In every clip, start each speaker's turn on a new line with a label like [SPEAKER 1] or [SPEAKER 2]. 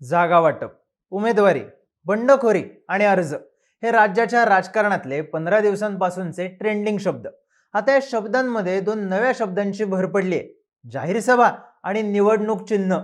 [SPEAKER 1] जागा वाटप उमेदवारी बंडखोरी आणि अर्ज हे राज्याच्या राजकारणातले पंधरा दिवसांपासूनचे ट्रेंडिंग शब्द. आता या शब्दांमध्ये दोन नव्या शब्दांची भर पडली आहे जाहीर सभा आणि निवडणूक चिन्ह.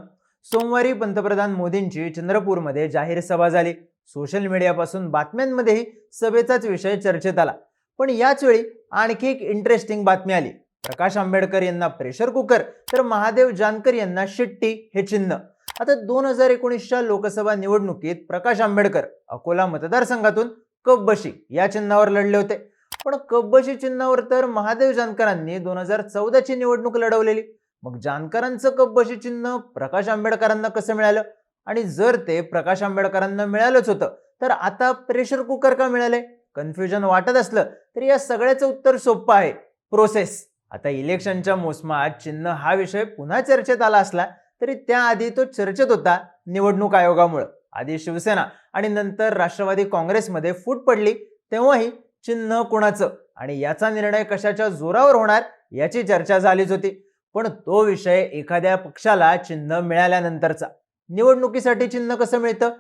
[SPEAKER 1] सोमवारी पंतप्रधान मोदींची चंद्रपूरमध्ये जाहीर सभा झाली. सोशल मीडियापासून बातम्यांमध्येही सभेचाच विषय चर्चेत आला. पण याच वेळी आणखी एक इंटरेस्टिंग बातमी आली. प्रकाश आंबेडकर यांना प्रेशर कुकर तर महादेव जानकर यांना शिट्टी हे चिन्ह. आता दोन हजार एकोणीसच्या लोकसभा निवडणुकीत प्रकाश आंबेडकर अकोला मतदारसंघातून कब्बशी या चिन्हावर लढले होते. पण कब्बशी चिन्हावर तर महादेव जानकरांनी दोन हजार चौदाची निवडणूक लढवलेली. मग जानकरांचं कब्बशी चिन्ह प्रकाश आंबेडकरांना कसं मिळालं? आणि जर ते प्रकाश आंबेडकरांना मिळालंच होतं तर आता प्रेशर कुकर का मिळाले कन्फ्युजन वाटत असलं तरी या सगळ्याचं उत्तर सोपं आहे. प्रोसेस आता इलेक्शनच्या मोसमात चिन्ह हा विषय पुन्हा चर्चेत आला असला तरी त्याआधी तो चर्चेत होता निवडणूक आयोगामुळं. आधी शिवसेना आणि नंतर राष्ट्रवादी काँग्रेसमध्ये फूट पडली तेव्हाही चिन्ह कुणाचं आणि याचा निर्णय कशाच्या जोरावर होणार याची चर्चा झालीच होती. पण तो विषय एखाद्या पक्षाला चिन्ह मिळाल्यानंतरचा. निवडणुकीसाठी चिन्ह कसं मिळतं?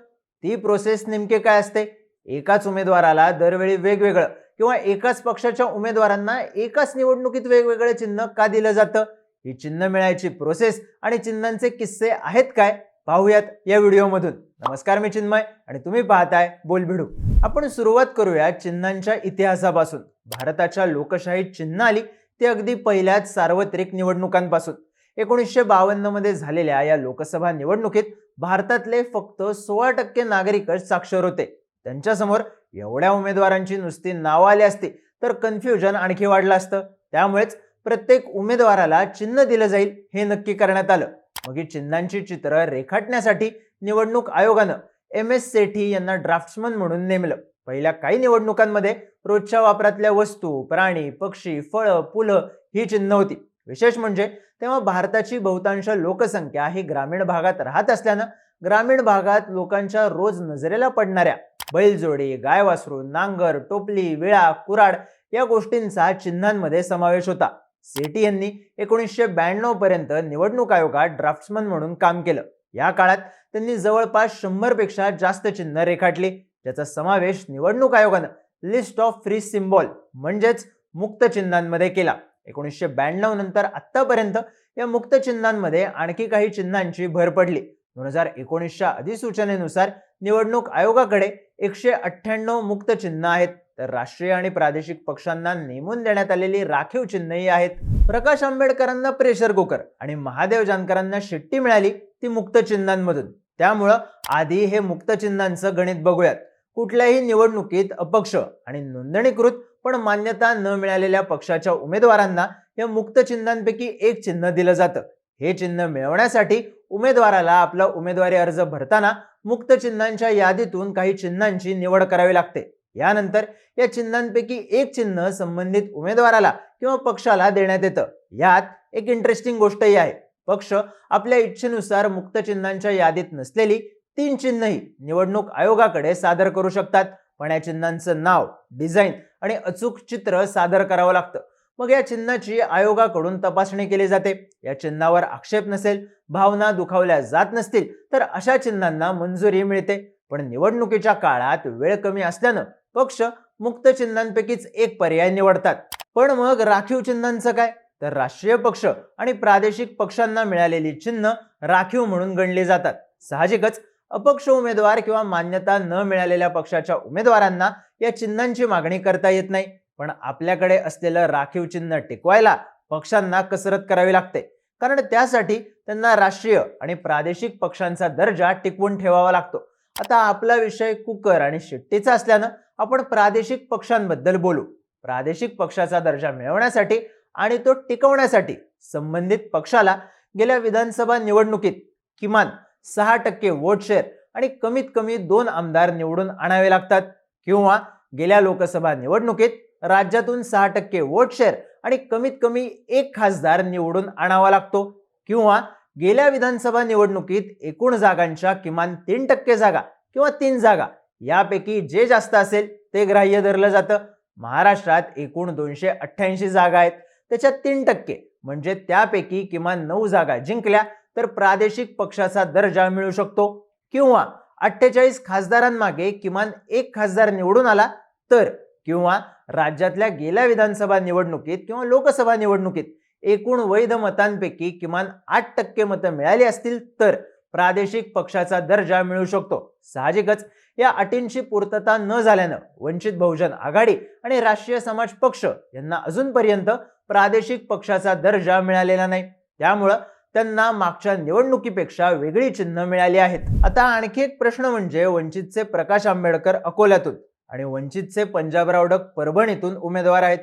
[SPEAKER 1] ती प्रोसेस नेमके काय असते? एकाच उमेदवाराला दरवेळी वेगवेगळं किंवा एकाच पक्षाच्या उमेदवारांना एकाच निवडणुकीत वेगवेगळं चिन्ह का दिलं जातं? ही चिन्ह मिळायची प्रोसेस आणि चिन्हांचे किस्से आहेत काय? पाहूयात या व्हिडिओमधून. नमस्कार मी चिन्मय आणि तुम्ही पाहताय बोलभिडू. आपण सुरुवात करूया चिन्हांच्या इतिहासापासून. भारताच्या लोकशाहीत चिन्ह आली ती अगदी पहिल्याच सार्वत्रिक निवडणुकांपासून. एकोणीसशे बावन्नमध्ये झालेल्या या लोकसभा निवडणुकीत भारतातले फक्त सोळा टक्के नागरिकच साक्षर होते. त्यांच्यासमोर एवढ्या उमेदवारांची नुसती नावं आली असती तर कन्फ्युजन आणखी वाढलं असतं. त्यामुळेच प्रत्येक उमेदवाराला चिन्ह दिलं जाईल हे नक्की करण्यात आलं. मग ही चिन्हांची चित्र रेखाटण्यासाठी निवडणूक आयोगानं एम एस सेठी यांना ड्राफ्ट्समन म्हणून नेमलं. पहिल्या काही निवडणुकांमध्ये रोजच्या वापरातल्या वस्तू प्राणी पक्षी फळं फुलं ही चिन्ह होती. विशेष म्हणजे तेव्हा भारताची बहुतांश लोकसंख्या ही ग्रामीण भागात राहत असल्यानं ग्रामीण भागात लोकांच्या रोज नजरेला पडणाऱ्या बैलजोडी गाय वासरू नांगर टोपली विळा कुराड या गोष्टींचा चिन्हांमध्ये समावेश होता. सेठी यांनी एकोणीसशे ब्याण्णव पर्यंत निवडणूक आयोगात ड्राफ्ट्समन म्हणून काम केलं. या काळात त्यांनी जवळपास शंभरपेक्षा जास्त चिन्ह रेखाटली ज्याचा समावेश निवडणूक आयोगानं लिस्ट ऑफ फ्री सिम्बॉल म्हणजेच मुक्त चिन्हांमध्ये केला. एकोणीसशे ब्याण्णव नंतर आत्तापर्यंत या मुक्त चिन्हांमध्ये आणखी काही चिन्हांची भर पडली. दोन हजार एकोणीसच्या अधिसूचनेनुसार निवडणूक आयोगाकडे एकशे अठ्ठ्याण्णव मुक्त चिन्ह आहेत. तर राष्ट्रीय आणि प्रादेशिक पक्षांना नेमून देण्यात आलेली राखीव चिन्हही आहेत. प्रकाश आंबेडकरांना प्रेशर कुकर आणि महादेव जानकरांना शिट्टी मिळाली ती मुक्त चिन्हांमधून. त्यामुळं आधी हे मुक्त चिन्हांचं गणित बघूयात. कुठल्याही निवडणुकीत अपक्ष आणि नोंदणीकृत पण मान्यता न मिळालेल्या पक्षाच्या उमेदवारांना या मुक्त चिन्हांपैकी एक चिन्ह दिलं जातं. हे चिन्ह मिळवण्यासाठी उमेदवाराला आपला उमेदवारी अर्ज भरताना मुक्त चिन्हांच्या यादीतून काही चिन्हांची निवड करावी लागते. यानंतर या चिन्हांपैकी एक चिन्ह संबंधित उमेदवाराला किंवा पक्षाला देण्यात येतं. यात एक इंटरेस्टिंग गोष्टही आहे. पक्ष आपल्या इच्छेनुसार मुक्त चिन्हांच्या यादीत नसलेली तीन चिन्हही निवडणूक आयोगाकडे सादर करू शकतात. पण या चिन्हांचं नाव डिझाईन आणि अचूक चित्र सादर करावं लागतं. मग या चिन्हाची आयोगाकडून तपासणी केली जाते. या चिन्हावर आक्षेप नसेल भावना दुखावल्या जात नसतील तर अशा चिन्हांना मंजुरी मिळते. पण निवडणुकीच्या काळात वेळ कमी असल्यानं पक्ष मुक्त चिन्हांपैकीच एक पर्याय निवडतात. पण मग राखीव चिन्हांचं काय? तर राष्ट्रीय पक्ष आणि प्रादेशिक पक्षांना मिळालेली चिन्ह राखीव म्हणून गणली जातात. साहजिकच अपक्ष उमेदवार किंवा मान्यता न मिळालेल्या पक्षाच्या उमेदवारांना या चिन्हांची मागणी करता येत नाही. पण आपल्याकडे असलेलं राखीव चिन्ह टिकवायला पक्षांना कसरत करावी लागते. कारण त्यासाठी त्यांना राष्ट्रीय आणि प्रादेशिक पक्षांचा दर्जा टिकवून ठेवावा लागतो. आता आपला विषय कुकर आणि शिट्टीचा असल्यानं आपण प्रादेशिक पक्षांबद्दल बोलू. प्रादेशिक पक्षाचा दर्जा मिळवण्यासाठी आणि तो टिकवण्यासाठी संबंधित पक्षाला गेल्या विधानसभा निवडणुकीत किमान सहा टक्के वोट शेअर आणि कमीत कमी दोन आमदार निवडून आणावे लागतात. किंवा गेल्या लोकसभा निवडणुकीत राज्यातून सहा टक्के वोट शेअर आणि कमीत कमी एक खासदार निवडून आणावा लागतो. किंवा गेल्या विधानसभा निवडणुकीत एकूण जागांच्या किमान तीन टक्के जागा किंवा तीन जागा यापैकी जे जास्त असेल ते ग्राह्य धरलं जातं. महाराष्ट्रात एकूण दोनशे अठ्ठ्याऐंशी जागा आहेत. त्याच्यात तीन टक्के म्हणजे त्यापैकी किमान नऊ जागा जिंकल्या तर प्रादेशिक पक्षाचा दर्जा मिळू शकतो. किंवा अठ्ठेचाळीस खासदारांमागे किमान एक खासदार निवडून आला तर किंवा राज्यातल्या गेल्या विधानसभा निवडणुकीत किंवा लोकसभा निवडणुकीत एकूण वैध मतांपैकी किमान आठ टक्के मतं मिळाली असतील तर प्रादेशिक पक्षाचा दर्जा मिळू शकतो. साहजिकच या अटींची पूर्तता न झाल्यानं वंचित बहुजन आघाडी आणि राष्ट्रीय समाज पक्ष यांना अजूनपर्यंत प्रादेशिक पक्षाचा दर्जा मिळालेला नाही. त्यामुळं त्यांना मागच्या निवडणुकीपेक्षा वेगळी चिन्ह मिळाली आहेत. आता आणखी एक प्रश्न म्हणजे वंचितचे प्रकाश आंबेडकर अकोल्यातून आणि वंचितचे पंजाबराव डक परभणीतून उमेदवार आहेत.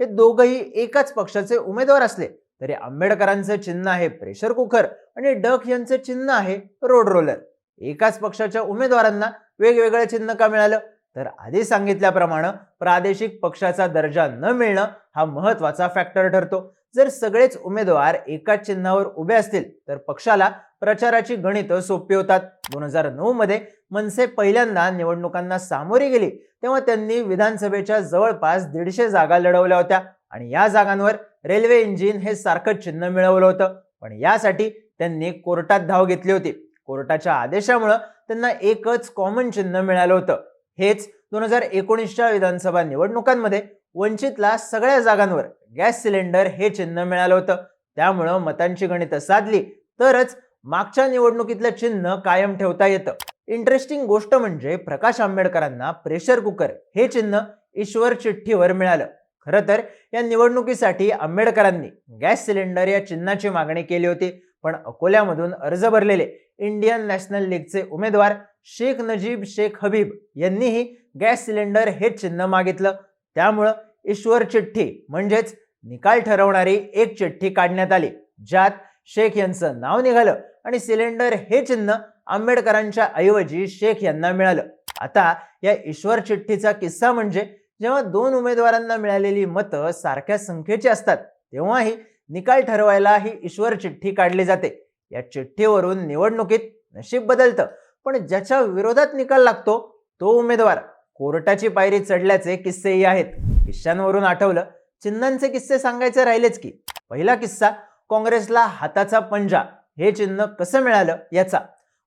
[SPEAKER 1] हे दोघंही एकाच पक्षाचे उमेदवार असले तरी आंबेडकरांचं चिन्ह आहे प्रेशर कुकर आणि डक यांचं चिन्ह आहे रोड रोलर. एकाच पक्षाच्या उमेदवारांना वेगवेगळं चिन्ह का मिळालं? तर आधी सांगितल्याप्रमाणे प्रादेशिक पक्षाचा दर्जा न मिळणं हा महत्त्वाचा फॅक्टर ठरतो. जर सगळेच उमेदवार एकाच चिन्हावर उभे असतील तर पक्षाला प्रचाराची गणितं सोपी होतात. दोन हजार नऊ मध्ये मनसे पहिल्यांदा निवडणुकांना सामोरी गेली तेव्हा त्यांनी विधानसभेच्या जवळपास दीडशे जागा लढवल्या होत्या आणि या जागांवर रेल्वे इंजिन हे सारखंच चिन्ह मिळवलं होतं. पण यासाठी त्यांनी कोर्टात धाव घेतली होती. कोर्टाच्या आदेशामुळं त्यांना एकच कॉमन चिन्ह मिळालं होतं. हेच दोन हजार एकोणीसच्या विधानसभा निवडणुकांमध्ये वंचितला सगळ्या जागांवर गॅस सिलेंडर हे चिन्ह मिळालं होतं. त्यामुळं मतांची गणितं साधली तरच मागच्या निवडणुकीतलं चिन्ह कायम ठेवता येतं. इंटरेस्टिंग गोष्ट म्हणजे प्रकाश आंबेडकरांना प्रेशर कुकर हे चिन्ह ईश्वर चिठ्ठीवर मिळालं. खरं तर या निवडणुकीसाठी आंबेडकरांनी गॅस सिलेंडर या चिन्हाची मागणी केली होती पण अकोल्यामधून अर्ज भरलेले इंडियन नॅशनल लीगचे उमेदवार शेख नजीब शेख हबीब यांनीही गॅस सिलेंडर हे चिन्ह मागितलं. त्यामुळं ईश्वर चिठ्ठी म्हणजेच निकाल ठरवणारी एक चिठ्ठी काढण्यात आली ज्यात शेख यांचं नाव निघालं आणि सिलेंडर हे चिन्ह आंबेडकरांच्या ऐवजी शेख यांना मिळालं. आता या ईश्वर चिठ्ठीचा किस्सा म्हणजे जेव्हा दोन उमेदवारांना मिळालेली मतं सारख्या संख्येची असतात तेव्हाही निकाल ठरवायला ही ईश्वर चिठ्ठी काढली जाते. या चिठ्ठीवरून निवडणुकीत नशीब बदलतं. पण ज्याच्या विरोधात निकाल लागतो तो उमेदवार कोर्टाची पायरी चढल्याचे किस्सेही आहेत. किस्स्यांवरून आठवलं चिन्हांचे किस्से सांगायचे राहिलेच की पहिला किस्सा काँग्रेसला हाताचा पंजा हे चिन्ह कसं मिळालं याचा.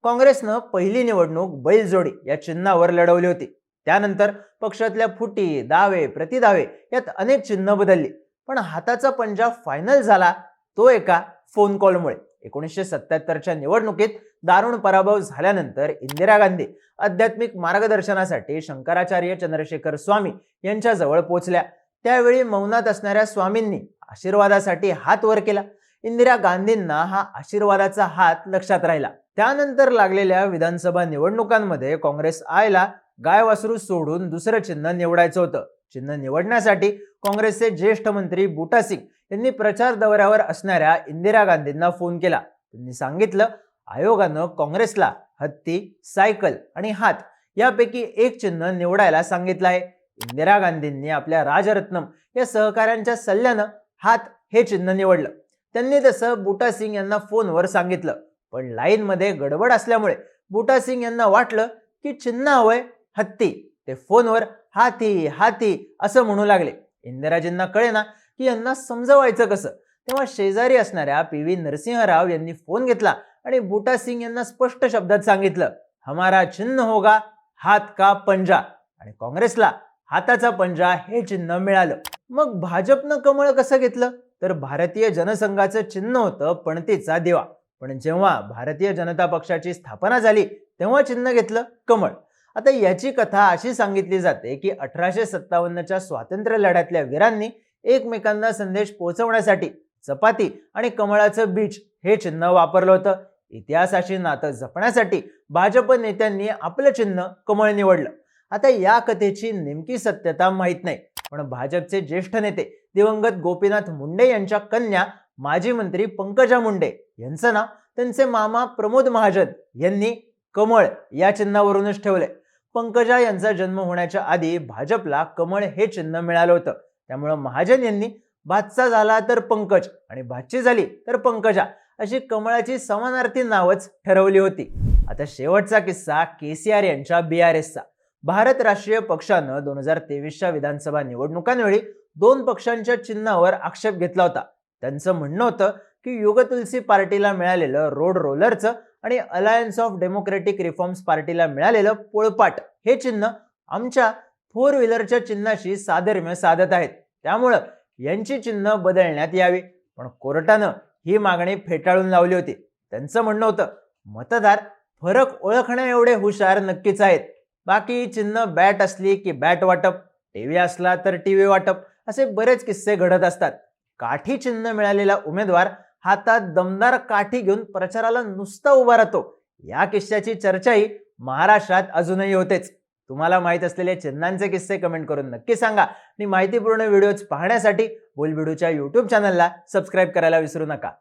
[SPEAKER 1] काँग्रेसनं पहिली निवडणूक बैलजोडी या चिन्हावर लढवली होती. त्यानंतर पक्षातल्या फुटी दावे प्रतिदावे यात अनेक चिन्ह बदलली. पण हाताचा पंजा फायनल झाला तो एका फोन कॉलमुळे एकोणीसशे सत्याहत्तरच्या निवडणुकीत दारुण पराभव झाल्यानंतर इंदिरा गांधी आध्यात्मिक मार्गदर्शनासाठी शंकराचार्य चंद्रशेखर स्वामी यांच्याजवळ पोहोचल्या. त्यावेळी मौनात असणाऱ्या स्वामींनी आशीर्वादासाठी हात वर केला. इंदिरा गांधींना हा आशीर्वादाचा हात लक्षात राहिला. त्यानंतर लागलेल्या विधानसभा निवडणुकांमध्ये काँग्रेस आयला गाय वासरू सोडून दुसरं चिन्ह निवडायचं होतं. चिन्ह निवडण्यासाठी काँग्रेसचे ज्येष्ठ मंत्री बुटा सिंग यांनी प्रचार दौऱ्यावर असणाऱ्या इंदिरा गांधींना फोन केला. त्यांनी सांगितलं आयोगानं काँग्रेसला हत्ती सायकल आणि हात यापैकी एक चिन्ह निवडायला सांगितलं आहे. इंदिरा गांधींनी आपल्या राजरत्नम या सहकाऱ्यांच्या सल्ल्यानं हात हे चिन्ह निवडलं. त्यांनी तसं बुटा सिंग यांना फोनवर सांगितलं. पण लाईनमध्ये गडबड असल्यामुळे बुटा सिंग यांना वाटलं की चिन्ह हवंय हत्ती. ते फोनवर हाती हाती असं म्हणू लागले. इंदिराजींना कळेना की यांना समजवायचं कसं? तेव्हा शेजारी असणाऱ्या पी व्ही नरसिंहराव यांनी फोन घेतला आणि बुटा सिंग यांना स्पष्ट शब्दात सांगितलं हमारा चिन्ह होगा हात का पंजा? आणि काँग्रेसला हाताचा पंजा हे चिन्ह मिळालं. मग भाजपनं कमळ कसं घेतलं? तर भारतीय जनसंघाचं चिन्ह होतं पणतीचा देवा. पण जेव्हा भारतीय जनता पक्षाची स्थापना झाली तेव्हा चिन्ह घेतलं कमळ. आता याची कथा अशी सांगितली जाते की अठराशे सत्तावन्नच्या स्वातंत्र्य लढ्यातल्या वीरांनी एकमेकांना संदेश पोहोचवण्यासाठी चपाती आणि कमळाचं बीज हे चिन्ह वापरलं होतं. इतिहासाशी नातं जपण्यासाठी भाजप नेत्यांनी आपलं चिन्ह कमळ निवडलं. आता या कथेची नेमकी सत्यता माहीत नाही. पण भाजपचे ज्येष्ठ नेते दिवंगत गोपीनाथ मुंडे यांच्या कन्या माजी मंत्री पंकजा मुंडे यांचं नाव त्यांचे मामा प्रमोद महाजन यांनी कमळ या चिन्हावरूनच ठेवले पंकजा यांचा जन्म होण्याच्या आधी भाजपला कमळ हे चिन्ह मिळालं होतं. त्यामुळं महाजन यांनी भातचा झाला तर पंकज आणि भातची झाली तर पंकजा अशी कमळाची समानार्थी नावच ठरवली होती. आता शेवटचा किस्सा के सी आर यांच्या बी आर एसचा भारत राष्ट्रीय पक्षानं दोन हजार तेवीसच्या विधानसभा निवडणुकांवेळी दोन पक्षांच्या चिन्हावर आक्षेप घेतला होता. त्यांचं म्हणणं होतं की युगतुलसी पार्टीला मिळालेलं रोड रोलरचं आणि अलायन्स ऑफ डेमोक्रेटिक रिफॉर्म्स पार्टीला मिळालेलं पोळपाट हे चिन्ह आमच्या फोर व्हीलरच्या चिन्हाशी साधर्म्य साधत आहेत. त्यामुळं यांची चिन्ह बदलण्यात यावी. पण कोर्टानं ही मागणी फेटाळून लावली होती. त्यांचं म्हणणं होतं मतदार फरक ओळखण्या एवढे हुशार नक्कीच आहेत. बाकी चिन्ह बॅट असली की बॅट वाटप टीव्ही असला तर टीव्ही वाटप असे बरेच किस्से घडत असतात. काठी चिन्ह मिळालेला उमेदवार हातात दमदार काठी घेऊन प्रचाराला नुसता उभा राहतो. या किस्स्याची चर्चाही महाराष्ट्रात अजूनही होतेच. तुम्हाला माहीत असलेले चिन्हांचे किस्से कमेंट करून नक्की सांगा. आणि माहितीपूर्ण व्हिडिओज पाहण्यासाठी बोलबिडूच्या यूट्यूब चॅनलला सबस्क्राईब करायला विसरू नका.